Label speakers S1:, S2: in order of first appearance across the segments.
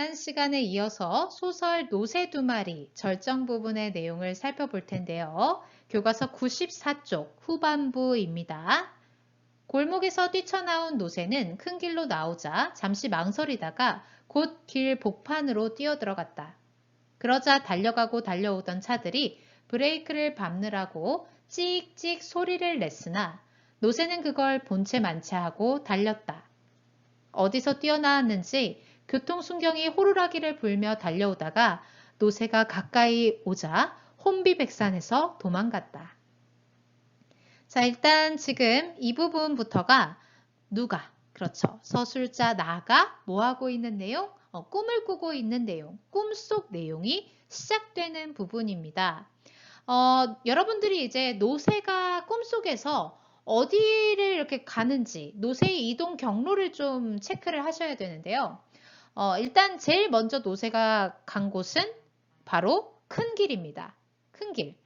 S1: 지난 시간에 이어서 소설 노새 두 마리 절정 부분의 내용을 살펴볼 텐데요. 교과서 94쪽 후반부입니다. 골목에서 뛰쳐나온 노새는 큰 길로 나오자 잠시 망설이다가 곧 길 복판으로 뛰어들어갔다. 그러자 달려가고 달려오던 차들이 브레이크를 밟느라고 찍찍 소리를 냈으나 노새는 그걸 본체 만체하고 달렸다. 어디서 뛰어나왔는지 교통순경이 호루라기를 불며 달려오다가 노새가 가까이 오자 혼비백산해서 도망갔다. 자, 일단 지금 이 부분부터가 누가, 그렇죠. 서술자 나가 뭐하고 있는 내용? 어, 꿈을 꾸고 있는 내용, 꿈속 내용이 시작되는 부분입니다. 어, 여러분들이 이제 노새가 꿈속에서 어디를 이렇게 가는지 노새의 이동 경로를 좀 체크를 하셔야 되는데요. 어, 일단 제일 먼저 노새가 간 곳은 바로 큰 길입니다. 큰 길.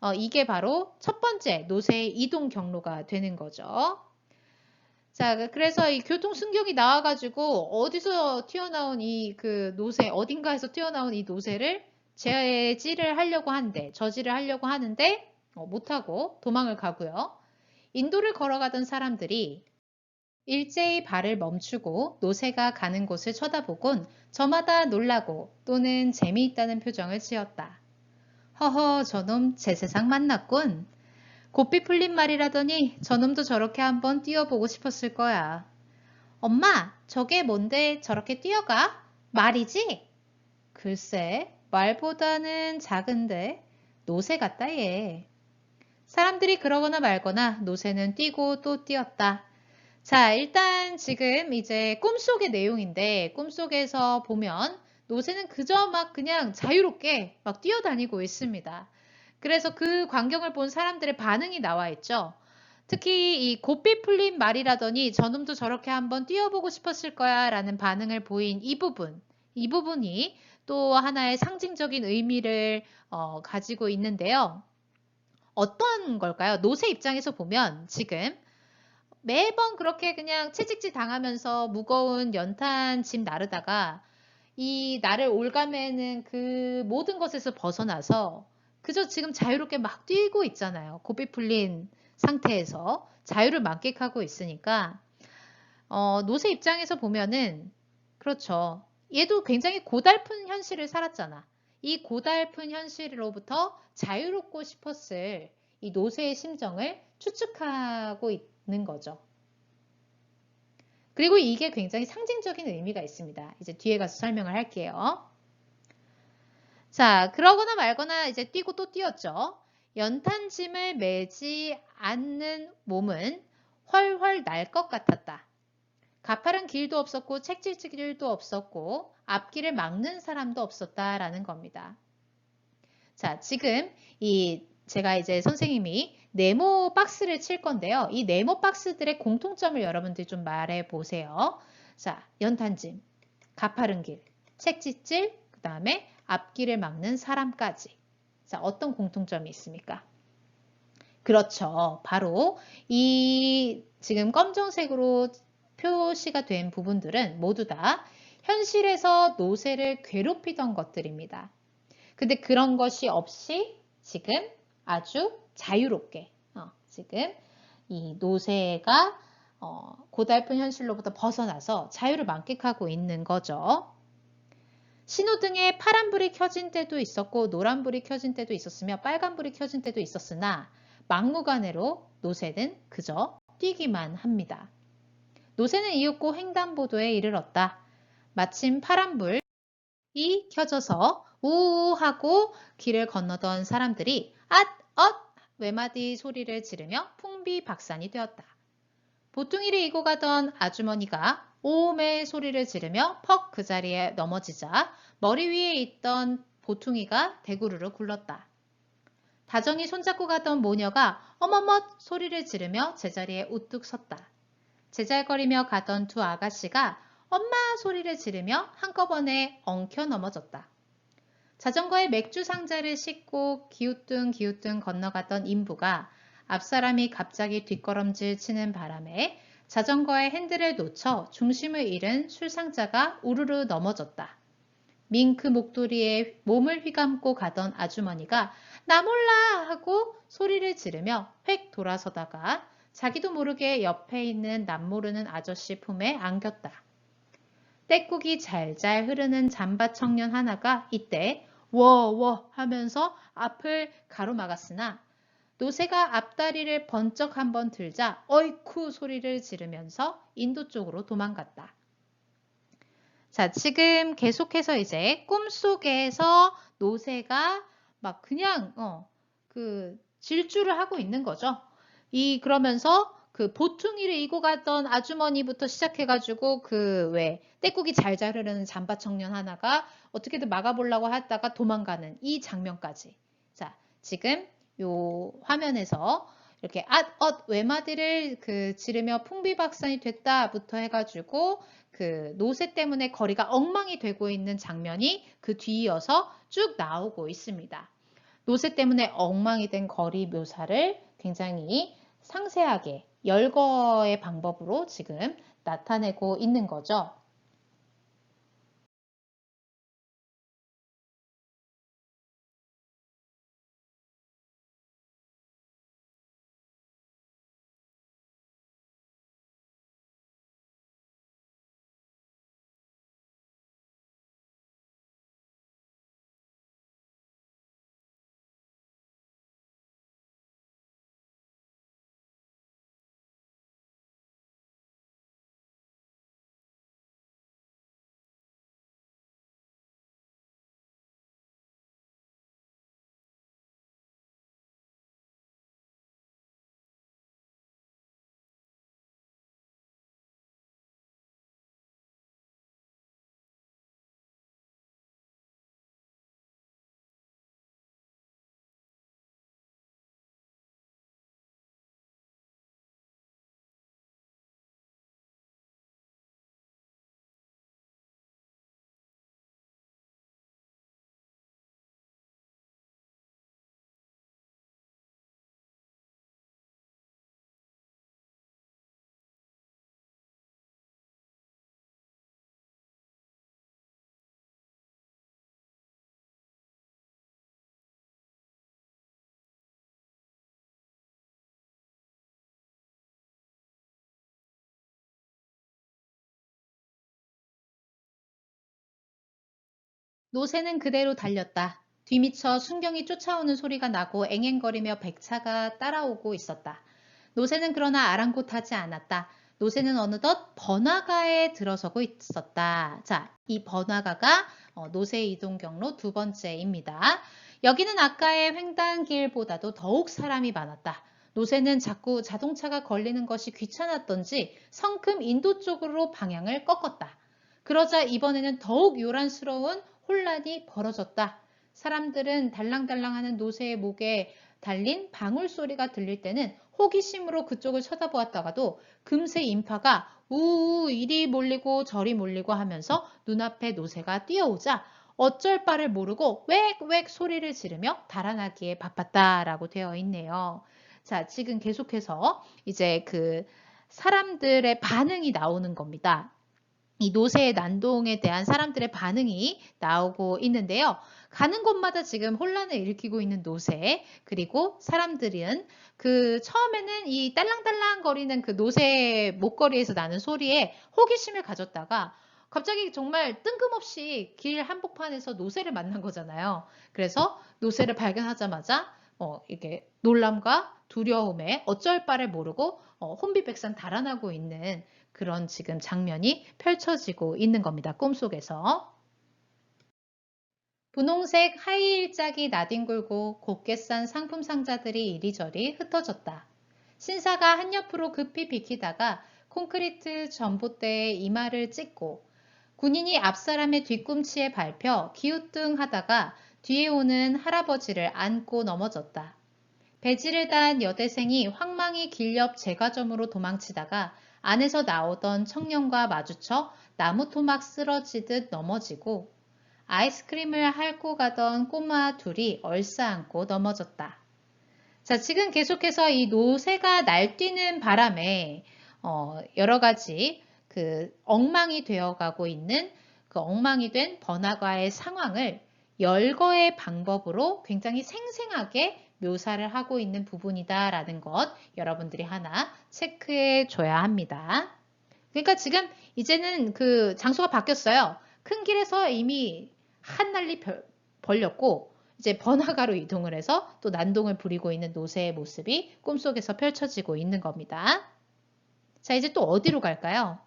S1: 어, 이게 바로 첫 번째 노새의 이동 경로가 되는 거죠. 자, 그래서 이 교통 순경이 나와가지고 어디서 튀어나온 이 그 노새, 어딘가에서 튀어나온 이 노새를 제지를 하려고 하는데, 저지를 하려고 하는데, 어, 못하고 도망을 가고요. 인도를 걸어가던 사람들이 일제히 발을 멈추고 노새가 가는 곳을 쳐다보곤 저마다 놀라고 또는 재미있다는 표정을 지었다. 허허 저놈 제 세상 만났군. 곱비 풀린 말이라더니 저놈도 저렇게 한번 뛰어보고 싶었을 거야. 엄마 저게 뭔데 저렇게 뛰어가? 말이지? 글쎄 말보다는 작은데 노새 같다 얘. 사람들이 그러거나 말거나 노새는 뛰고 또 뛰었다. 자, 일단 지금 이제 꿈속의 내용인데 꿈속에서 보면 노새는 그저 막 그냥 자유롭게 막 뛰어다니고 있습니다. 그래서 그 광경을 본 사람들의 반응이 나와 있죠. 특히 이 곱비 풀린 말이라더니 저놈도 저렇게 한번 뛰어보고 싶었을 거야 라는 반응을 보인 이 부분, 이 부분이 또 하나의 상징적인 의미를 어, 가지고 있는데요. 어떤 걸까요? 노새 입장에서 보면 지금 매번 그렇게 그냥 채찍질 당하면서 무거운 연탄 짐 나르다가 이 나를 올가매는 그 모든 것에서 벗어나서 그저 지금 자유롭게 막 뛰고 있잖아요. 고삐 풀린 상태에서 자유를 만끽하고 있으니까 어, 노새 입장에서 보면은 그렇죠. 얘도 굉장히 고달픈 현실을 살았잖아. 이 고달픈 현실로부터 자유롭고 싶었을 이 노새의 심정을 추측하고 있 는 거죠. 그리고 이게 굉장히 상징적인 의미가 있습니다. 이제 뒤에 가서 설명을 할게요. 자, 그러거나 말거나 이제 뛰고 또 뛰었죠. 연탄짐을 매지 않는 몸은 훨훨 날 것 같았다. 가파른 길도 없었고 책질길도 없었고 앞길을 막는 사람도 없었다라는 겁니다. 자, 지금 이 제가 이제 선생님이 네모 박스를 칠 건데요. 이 네모 박스들의 공통점을 여러분들이 좀 말해 보세요. 자, 연탄짐, 가파른 길, 책짓질, 그 다음에 앞길을 막는 사람까지. 자, 어떤 공통점이 있습니까? 그렇죠. 바로 이 지금 검정색으로 표시가 된 부분들은 모두 다 현실에서 노새를 괴롭히던 것들입니다. 근데 그런 것이 없이 지금 아주 자유롭게 어, 지금 이 노새가 어, 고달픈 현실로부터 벗어나서 자유를 만끽하고 있는 거죠. 신호등에 파란불이 켜진 때도 있었고 노란불이 켜진 때도 있었으며 빨간불이 켜진 때도 있었으나 막무가내로 노새는 그저 뛰기만 합니다. 노새는 이윽고 횡단보도에 이르렀다. 마침 파란불이 켜져서 우우 하고 길을 건너던 사람들이 앗! 엇! 외마디 소리를 지르며 풍비박산이 되었다. 보통이를 이고 가던 아주머니가 오음의 소리를 지르며 퍽 그 자리에 넘어지자 머리 위에 있던 보퉁이가 대구르르 굴렀다. 다정히 손잡고 가던 모녀가 어머머 소리를 지르며 제자리에 우뚝 섰다. 제잘거리며 가던 두 아가씨가 엄마 소리를 지르며 한꺼번에 엉켜 넘어졌다. 자전거에 맥주 상자를 싣고 기우뚱 기우뚱 건너갔던 인부가 앞사람이 갑자기 뒷걸음질 치는 바람에 자전거의 핸들을 놓쳐 중심을 잃은 술상자가 우르르 넘어졌다. 밍크 목도리에 몸을 휘감고 가던 아주머니가 나 몰라 하고 소리를 지르며 획 돌아서다가 자기도 모르게 옆에 있는 남모르는 아저씨 품에 안겼다. 떼국이 잘잘 흐르는 잠바 청년 하나가 이때 워워 하면서 앞을 가로막았으나 노새가 앞다리를 번쩍 한번 들자 어이쿠 소리를 지르면서 인도 쪽으로 도망갔다. 자, 지금 계속해서 이제 꿈속에서 노새가 막 그냥 어, 그 질주를 하고 있는 거죠. 이 그러면서 그 보퉁이를 이고 갔던 아주머니부터 시작해가지고 그 왜 떼국이 잘잘 흐르는 잠바 청년 하나가 어떻게든 막아보려고 하다가 도망가는 이 장면까지. 자, 지금 요 화면에서 이렇게 앗, 엇, 외마디를 그 지르며 풍비박산이 됐다부터 해가지고 그 노새 때문에 거리가 엉망이 되고 있는 장면이 그 뒤이어서 쭉 나오고 있습니다. 노새 때문에 엉망이 된 거리 묘사를 굉장히 상세하게 열거의 방법으로 지금 나타내고 있는 거죠. 노새는 그대로 달렸다. 뒤미쳐 순경이 쫓아오는 소리가 나고 앵앵거리며 백차가 따라오고 있었다. 노새는 그러나 아랑곳하지 않았다. 노새는 어느덧 번화가에 들어서고 있었다. 자, 이 번화가가 어, 노새 이동 경로 두 번째입니다. 여기는 아까의 횡단길보다도 더욱 사람이 많았다. 노새는 자꾸 자동차가 걸리는 것이 귀찮았던지 성큼 인도 쪽으로 방향을 꺾었다. 그러자 이번에는 더욱 요란스러운 혼란이 벌어졌다. 사람들은 달랑달랑하는 노새의 목에 달린 방울 소리가 들릴 때는 호기심으로 그쪽을 쳐다보았다가도 금세 인파가 우우 이리 몰리고 저리 몰리고 하면서 눈앞에 노새가 뛰어오자 어쩔 바를 모르고 웩웩 소리를 지르며 달아나기에 바빴다라고 되어 있네요. 자, 지금 계속해서 이제 그 사람들의 반응이 나오는 겁니다. 이 노세의 난동에 대한 사람들의 반응이 나오고 있는데요. 가는 곳마다 지금 혼란을 일으키고 있는 노세 그리고 사람들은 그 처음에는 이 딸랑딸랑 거리는 그 노세 목걸이에서 나는 소리에 호기심을 가졌다가 갑자기 정말 뜬금없이 길 한복판에서 노새를 만난 거잖아요. 그래서 노새를 발견하자마자 어, 이렇게 놀람과 두려움에 어쩔 바를 모르고 어, 혼비백산 달아나고 있는 그런 지금 장면이 펼쳐지고 있는 겁니다. 꿈속에서. 분홍색 하이힐 짝이 나뒹굴고 곱게 싼 상품 상자들이 이리저리 흩어졌다. 신사가 한옆으로 급히 비키다가 콘크리트 전봇대에 이마를 찍고 군인이 앞사람의 뒤꿈치에 밟혀 기우뚱 하다가 뒤에 오는 할아버지를 안고 넘어졌다. 배지를 단 여대생이 황망히 길옆 제과점으로 도망치다가 안에서 나오던 청년과 마주쳐 나무 토막 쓰러지듯 넘어지고 아이스크림을 핥고 가던 꼬마 둘이 얼싸안고 넘어졌다. 자, 지금 계속해서 이 노새가 날뛰는 바람에 어, 여러 가지 그 엉망이 되어가고 있는 그 엉망이 된 번화가의 상황을 열거의 방법으로 굉장히 생생하게 묘사를 하고 있는 부분이다라는 것 여러분들이 하나 체크해 줘야 합니다. 그러니까 지금 이제는 그 장소가 바뀌었어요. 큰 길에서 이미 한날리 벌- 벌렸고 이제 번화가로 이동을 해서 또 난동을 부리고 있는 노새의 모습이 꿈속에서 펼쳐지고 있는 겁니다. 자, 이제 또 어디로 갈까요?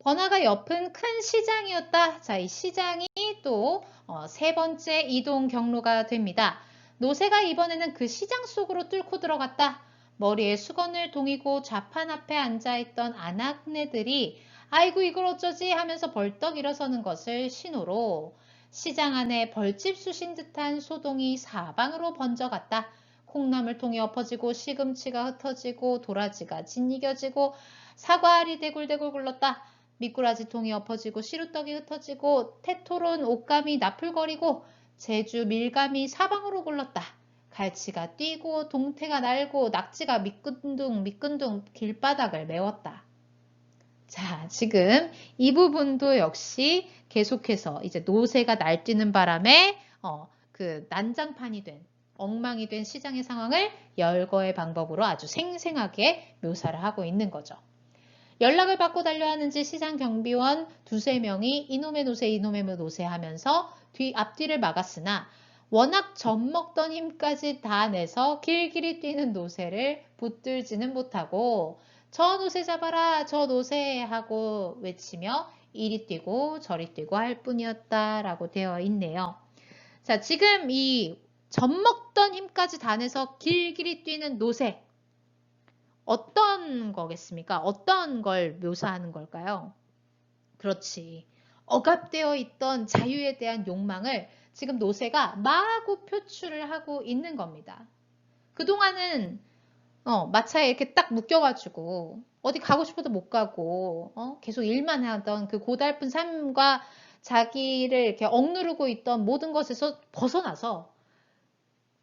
S1: 번화가 옆은 큰 시장이었다. 자, 이 시장이 또 어, 세 번째 이동 경로가 됩니다. 노새가 이번에는 그 시장 속으로 뚫고 들어갔다. 머리에 수건을 동이고 좌판 앞에 앉아있던 아낙네들이 아이고 이걸 어쩌지 하면서 벌떡 일어서는 것을 신호로 시장 안에 벌집 쑤신 듯한 소동이 사방으로 번져갔다. 콩나물통이 엎어지고 시금치가 흩어지고 도라지가 짓이겨지고 사과알이 대굴대굴 굴렀다. 미꾸라지 통이 엎어지고 시루떡이 흩어지고 테토론 옷감이 나풀거리고 제주 밀감이 사방으로 굴렀다. 갈치가 뛰고 동태가 날고 낙지가 미끈둥 미끈둥 길바닥을 메웠다. 자, 지금 이 부분도 역시 계속해서 이제 노새가 날뛰는 바람에 어, 그 난장판이 된 엉망이 된 시장의 상황을 열거의 방법으로 아주 생생하게 묘사를 하고 있는 거죠. 연락을 받고 달려하는지 시장 경비원 두세 명이 이놈의 노새 이놈의 노새 하면서 뒤 앞뒤를 막았으나 워낙 젖먹던 힘까지 다 내서 길길이 뛰는 노새를 붙들지는 못하고 저 노새 잡아라 저 노새 하고 외치며 이리 뛰고 저리 뛰고 할 뿐이었다 라고 되어 있네요. 자 지금 이 젖먹던 힘까지 다 내서 길길이 뛰는 노새 어떤 거겠습니까? 어떤 걸 묘사하는 걸까요? 그렇지. 억압되어 있던 자유에 대한 욕망을 지금 노새가 마구 표출을 하고 있는 겁니다. 그동안은 어, 마차에 이렇게 딱 묶여가지고 어디 가고 싶어도 못 가고 어, 계속 일만 하던 그 고달픈 삶과 자기를 이렇게 억누르고 있던 모든 것에서 벗어나서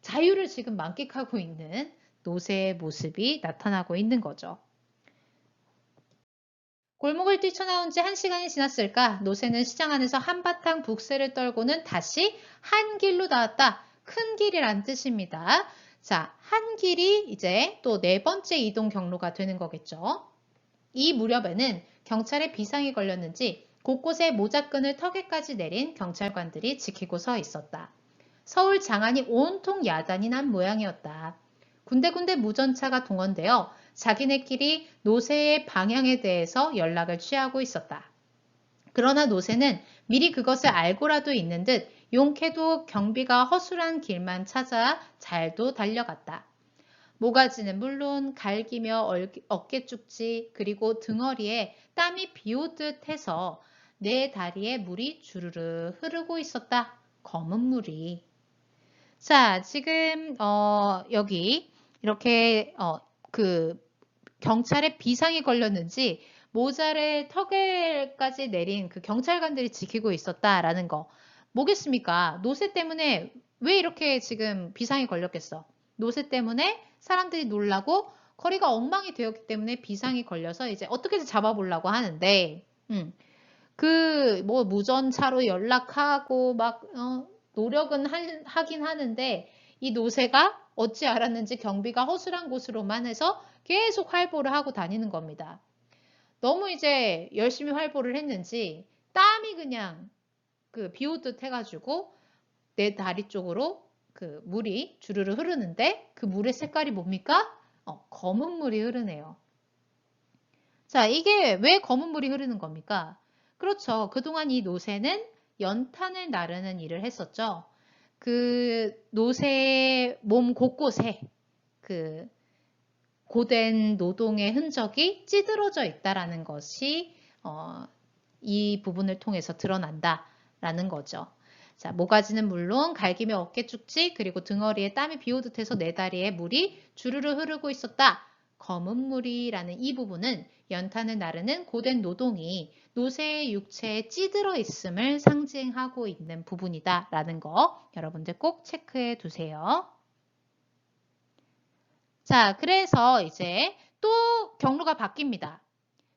S1: 자유를 지금 만끽하고 있는 노새의 모습이 나타나고 있는 거죠. 골목을 뛰쳐나온 지한 시간이 지났을까 노새는 시장 안에서 한바탕 북새를 떨고는 다시 한 길로 나왔다. 큰 길이란 뜻입니다. 자, 한 길이 이제 또 네 번째 이동 경로가 되는 거겠죠. 이 무렵에는 경찰에 비상이 걸렸는지 곳곳에 모자끈을 턱에까지 내린 경찰관들이 지키고 서 있었다. 서울 장안이 온통 야단이 난 모양이었다. 군데군데 무전차가 동원되어 자기네끼리 노새의 방향에 대해서 연락을 취하고 있었다. 그러나 노새는 미리 그것을 알고라도 있는 듯 용케도 경비가 허술한 길만 찾아 잘도 달려갔다. 모가지는 물론 갈기며 어깨 쭉지 그리고 등허리에 땀이 비오듯 해서 내 다리에 물이 주르르 흐르고 있었다. 검은 물이. 자, 지금 어, 여기 이렇게 어, 그 경찰에 비상이 걸렸는지 모자를 턱에까지 내린 그 경찰관들이 지키고 있었다라는 거. 뭐겠습니까? 노새 때문에 왜 이렇게 지금 비상이 걸렸겠어? 노새 때문에 사람들이 놀라고 거리가 엉망이 되었기 때문에 비상이 걸려서 이제 어떻게든 잡아보려고 하는데, 음, 그, 뭐, 무전차로 연락하고 막, 어, 노력은 하, 하긴 하는데, 이 노새가 어찌 알았는지 경비가 허술한 곳으로만 해서 계속 활보를 하고 다니는 겁니다. 너무 이제 열심히 활보를 했는지 땀이 그냥 그 비오듯 해가지고 내 다리 쪽으로 그 물이 주르르 흐르는데 그 물의 색깔이 뭡니까? 어, 검은 물이 흐르네요. 자, 이게 왜 검은 물이 흐르는 겁니까? 그렇죠. 그동안 이 노새는 연탄을 나르는 일을 했었죠. 그 노새의 몸 곳곳에 그 고된 노동의 흔적이 찌들어져 있다라는 것이 어, 이 부분을 통해서 드러난다라는 거죠. 자, 모가지는 물론 갈기며 어깨 쭉지 그리고 등허리에 땀이 비오듯 해서 내 다리에 물이 주르르 흐르고 있었다. 검은 물이라는 이 부분은 연탄을 나르는 고된 노동이 노새의 육체에 찌들어 있음을 상징하고 있는 부분이다 라는 거 여러분들 꼭 체크해 두세요. 자, 그래서 이제 또 경로가 바뀝니다.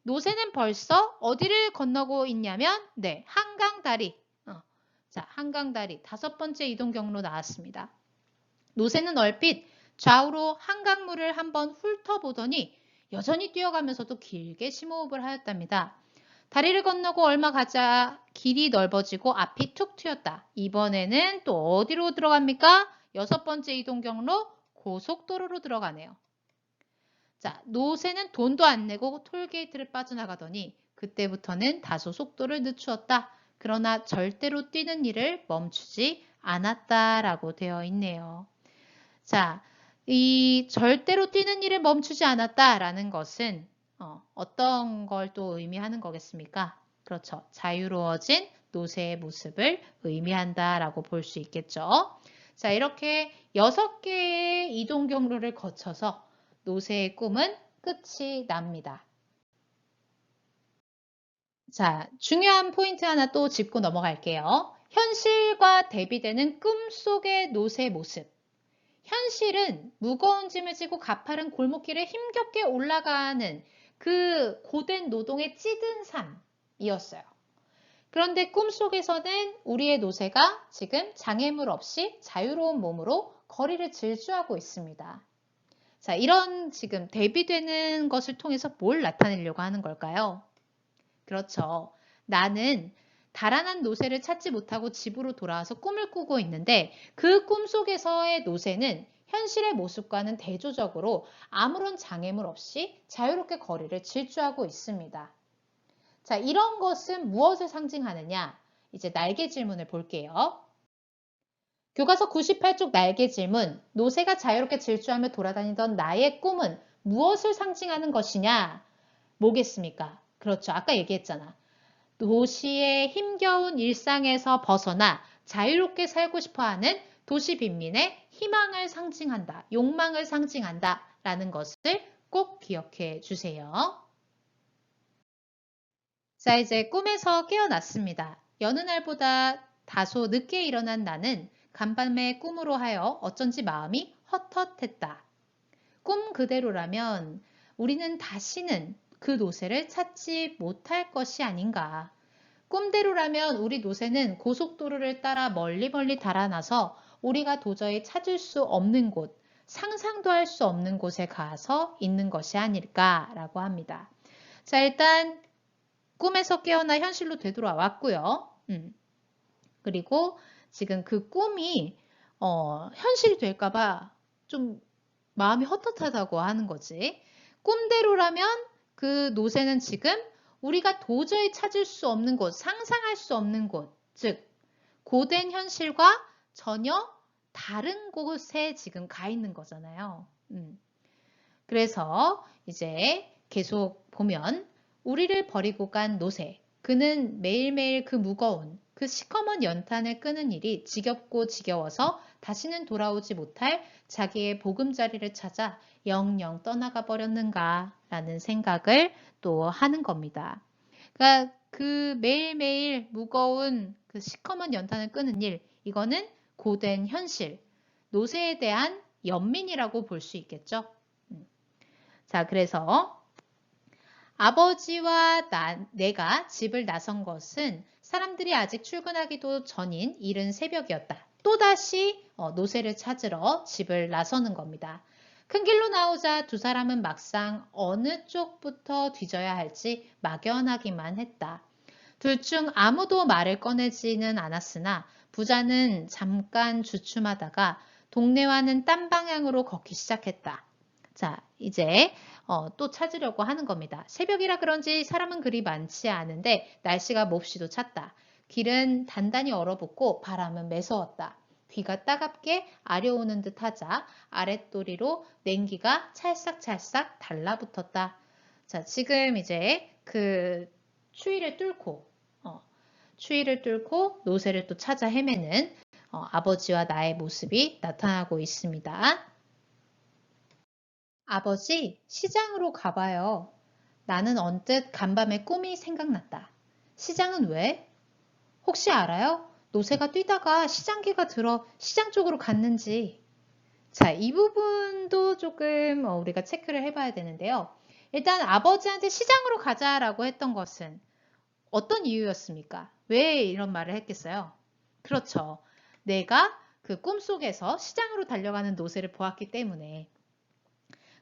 S1: 노새는 벌써 어디를 건너고 있냐면 네 한강다리 어, 자 한강다리 다섯 번째 이동 경로 나왔습니다. 노새는 얼핏 좌우로 한강물을 한번 훑어보더니 여전히 뛰어가면서도 길게 심호흡을 하였답니다. 다리를 건너고 얼마 가자 길이 넓어지고 앞이 툭 튀었다. 이번에는 또 어디로 들어갑니까? 여섯 번째 이동 경로 고속도로로 들어가네요. 자, 노새는 돈도 안 내고 톨게이트를 빠져나가더니 그때부터는 다소 속도를 늦추었다. 그러나 절대로 뛰는 일을 멈추지 않았다라고 되어 있네요. 자, 이 절대로 뛰는 일을 멈추지 않았다라는 것은 어, 떤 걸 또 의미하는 거겠습니까? 그렇죠. 자유로워진 노새의 모습을 의미한다라고 볼 수 있겠죠. 자, 이렇게 여섯 개의 이동 경로를 거쳐서 노새의 꿈은 끝이 납니다. 자, 중요한 포인트 하나 또 짚고 넘어갈게요. 현실과 대비되는 꿈 속의 노새 모습. 현실은 무거운 짐을 지고 가파른 골목길에 힘겹게 올라가는 그 고된 노동의 찌든 삶이었어요. 그런데 꿈속에서는 우리의 노새가 지금 장애물 없이 자유로운 몸으로 거리를 질주하고 있습니다. 자, 이런 지금 대비되는 것을 통해서 뭘 나타내려고 하는 걸까요? 그렇죠. 나는 달아난 노새를 찾지 못하고 집으로 돌아와서 꿈을 꾸고 있는데 그 꿈 속에서의 노새는 현실의 모습과는 대조적으로 아무런 장애물 없이 자유롭게 거리를 질주하고 있습니다. 자, 이런 것은 무엇을 상징하느냐? 이제 날개 질문을 볼게요. 교과서 98쪽 날개 질문, 노새가 자유롭게 질주하며 돌아다니던 나의 꿈은 무엇을 상징하는 것이냐? 뭐겠습니까? 그렇죠. 아까 얘기했잖아. 도시의 힘겨운 일상에서 벗어나 자유롭게 살고 싶어하는 도시 빈민의 희망을 상징한다, 욕망을 상징한다 라는 것을 꼭 기억해 주세요. 자, 이제 꿈에서 깨어났습니다. 여느 날보다 다소 늦게 일어난 나는 간밤의 꿈으로 하여 어쩐지 마음이 헛헛했다. 꿈 그대로라면 우리는 다시는 그 노새를 찾지 못할 것이 아닌가. 꿈대로라면 우리 노새는 고속도로를 따라 멀리 멀리 달아나서 우리가 도저히 찾을 수 없는 곳, 상상도 할 수 없는 곳에 가서 있는 것이 아닐까라고 합니다. 자, 일단 꿈에서 깨어나 현실로 되돌아왔고요. 음. 그리고 지금 그 꿈이 어, 현실이 될까봐 좀 마음이 헛헛하다고 하는 거지. 꿈대로라면 그 노새는 지금 우리가 도저히 찾을 수 없는 곳, 상상할 수 없는 곳, 즉 고된 현실과 전혀 다른 곳에 지금 가 있는 거잖아요. 음. 그래서 이제 계속 보면 우리를 버리고 간 노새, 그는 매일매일 그 무거운 그 시커먼 연탄을 끄는 일이 지겹고 지겨워서 다시는 돌아오지 못할 자기의 보금자리를 찾아 영영 떠나가 버렸는가 라는 생각을 또 하는 겁니다. 그러니까 그 매일매일 무거운 그 시커먼 연탄을 끄는 일 이거는 고된 현실, 노세에 대한 연민이라고 볼 수 있겠죠. 음. 자, 그래서 아버지와 나, 내가 집을 나선 것은 사람들이 아직 출근하기도 전인 이른 새벽이었다. 또다시 어, 노새를 찾으러 집을 나서는 겁니다. 큰 길로 나오자 두 사람은 막상 어느 쪽부터 뒤져야 할지 막연하기만 했다. 둘 중 아무도 말을 꺼내지는 않았으나 부자는 잠깐 주춤하다가 동네와는 딴 방향으로 걷기 시작했다. 자, 이제 어, 또 찾으려고 하는 겁니다. 새벽이라 그런지 사람은 그리 많지 않은데 날씨가 몹시도 찼다. 길은 단단히 얼어붙고 바람은 매서웠다. 귀가 따갑게 아려오는 듯 하자 아랫도리로 냉기가 찰싹찰싹 달라붙었다. 자, 지금 이제 그 추위를 뚫고 어, 추위를 뚫고 노새를 또 찾아 헤매는 어, 아버지와 나의 모습이 나타나고 있습니다. 아버지, 시장으로 가봐요. 나는 언뜻 간밤에 꿈이 생각났다. 시장은 왜? 혹시 알아요? 노새가 뛰다가 시장기가 들어 시장 쪽으로 갔는지. 자, 이 부분도 조금 어, 우리가 체크를 해봐야 되는데요. 일단 아버지한테 시장으로 가자라고 했던 것은 어떤 이유였습니까? 왜 이런 말을 했겠어요? 그렇죠. 내가 그 꿈속에서 시장으로 달려가는 노새를 보았기 때문에.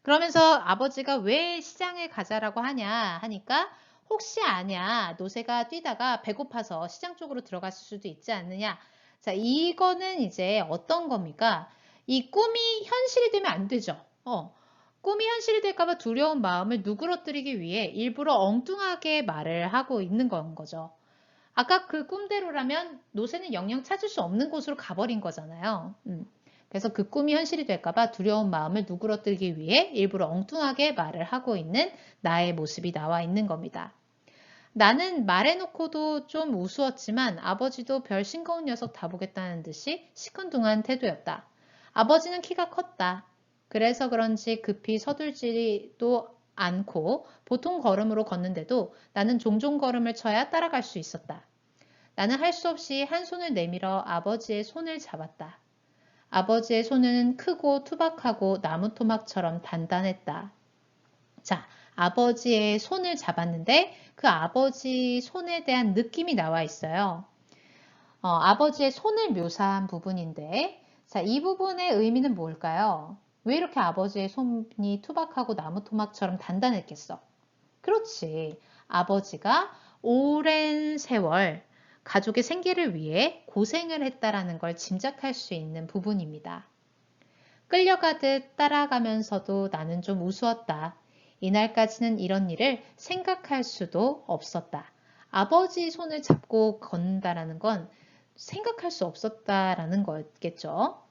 S1: 그러면서 아버지가 왜 시장에 가자라고 하냐 하니까 혹시 아냐 노새가 뛰다가 배고파서 시장 쪽으로 들어갔을 수도 있지 않느냐. 자, 이거는 이제 어떤 겁니까? 이 꿈이 현실이 되면 안 되죠. 어, 꿈이 현실이 될까봐 두려운 마음을 누그러뜨리기 위해 일부러 엉뚱하게 말을 하고 있는 건 거죠. 아까 그 꿈대로라면 노새는 영영 찾을 수 없는 곳으로 가버린 거잖아요. 음. 그래서 그 꿈이 현실이 될까봐 두려운 마음을 누그러뜨리기 위해 일부러 엉뚱하게 말을 하고 있는 나의 모습이 나와 있는 겁니다. 나는 말해놓고도 좀 우스웠지만 아버지도 별 싱거운 녀석 다 보겠다는 듯이 시큰둥한 태도였다. 아버지는 키가 컸다. 그래서 그런지 급히 서둘지도 않고 보통 걸음으로 걷는데도 나는 종종 걸음을 쳐야 따라갈 수 있었다. 나는 할 수 없이 한 손을 내밀어 아버지의 손을 잡았다. 아버지의 손은 크고 투박하고 나무 토막처럼 단단했다. 자, 아버지의 손을 잡았는데 그 아버지 손에 대한 느낌이 나와 있어요. 어, 아버지의 손을 묘사한 부분인데 자, 이 부분의 의미는 뭘까요? 왜 이렇게 아버지의 손이 투박하고 나무 토막처럼 단단했겠어? 그렇지. 아버지가 오랜 세월 가족의 생계를 위해 고생을 했다라는 걸 짐작할 수 있는 부분입니다. 끌려가듯 따라가면서도 나는 좀 우스웠다. 이날까지는 이런 일을 생각할 수도 없었다. 아버지 손을 잡고 걷는다라는 건 생각할 수 없었다라는 거겠죠.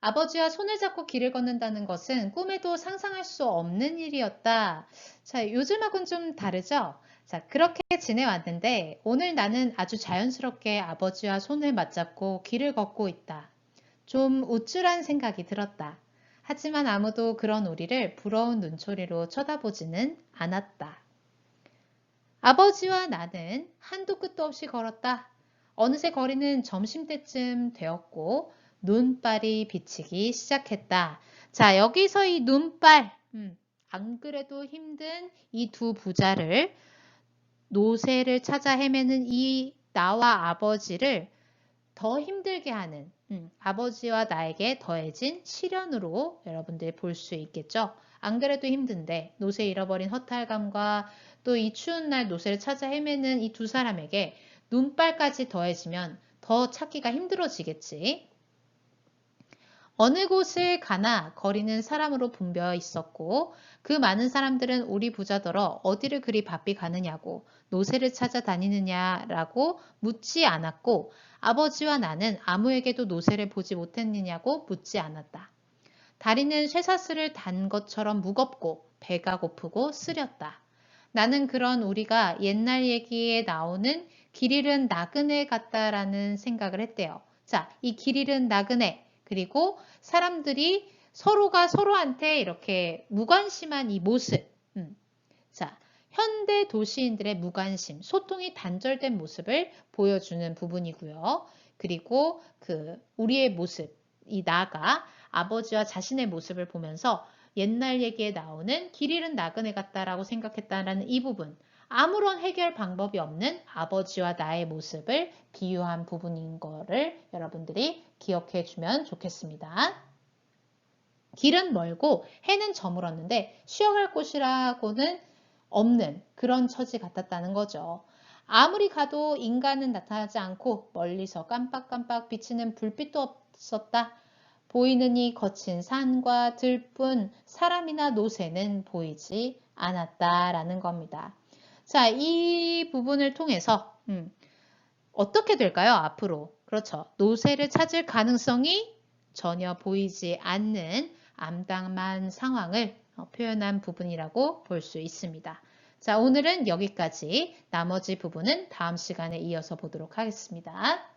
S1: 아버지와 손을 잡고 길을 걷는다는 것은 꿈에도 상상할 수 없는 일이었다. 자, 요즘하고는 좀 다르죠? 자, 그렇게 지내왔는데 오늘 나는 아주 자연스럽게 아버지와 손을 맞잡고 길을 걷고 있다. 좀 우쭐한 생각이 들었다. 하지만 아무도 그런 우리를 부러운 눈초리로 쳐다보지는 않았다. 아버지와 나는 한도 끝도 없이 걸었다. 어느새 거리는 점심때쯤 되었고 눈발이 비치기 시작했다. 자, 여기서 이 눈발, 음, 안 그래도 힘든 이 두 부자를 노새를 찾아 헤매는 이 나와 아버지를 더 힘들게 하는 음, 아버지와 나에게 더해진 시련으로 여러분들 볼수 있겠죠. 안 그래도 힘든데 노새 잃어버린 허탈감과 또 이 추운 날 노새를 찾아 헤매는 이 두 사람에게 눈발까지 더해지면 더 찾기가 힘들어지겠지. 어느 곳을 가나 거리는 사람으로 붐벼 있었고 그 많은 사람들은 우리 부자더러 어디를 그리 바삐 가느냐고 노새를 찾아 다니느냐라고 묻지 않았고 아버지와 나는 아무에게도 노새를 보지 못했느냐고 묻지 않았다. 다리는 쇠사슬을 단 것처럼 무겁고 배가 고프고 쓰렸다. 나는 그런 우리가 옛날 얘기에 나오는 길 잃은 나그네 같다라는 생각을 했대요. 자, 이 길 잃은 나그네 그리고 사람들이 서로가 서로한테 이렇게 무관심한 이 모습. 음. 자, 현대 도시인들의 무관심, 소통이 단절된 모습을 보여주는 부분이고요. 그리고 그 우리의 모습, 이 나가 아버지와 자신의 모습을 보면서 옛날 얘기에 나오는 길 잃은 나그네 같다라고 생각했다라는 이 부분. 아무런 해결 방법이 없는 아버지와 나의 모습을 비유한 부분인 거를 여러분들이 기억해 주면 좋겠습니다. 길은 멀고 해는 저물었는데 쉬어갈 곳이라고는 없는 그런 처지 같았다는 거죠. 아무리 가도 인간은 나타나지 않고 멀리서 깜빡깜빡 비치는 불빛도 없었다. 보이는 이 거친 산과 들뿐 사람이나 노새는 보이지 않았다라는 겁니다. 자, 이 부분을 통해서 음, 어떻게 될까요? 앞으로. 그렇죠. 노쇠를 찾을 가능성이 전혀 보이지 않는 암담한 상황을 어, 표현한 부분이라고 볼 수 있습니다. 자, 오늘은 여기까지 나머지 부분은 다음 시간에 이어서 보도록 하겠습니다.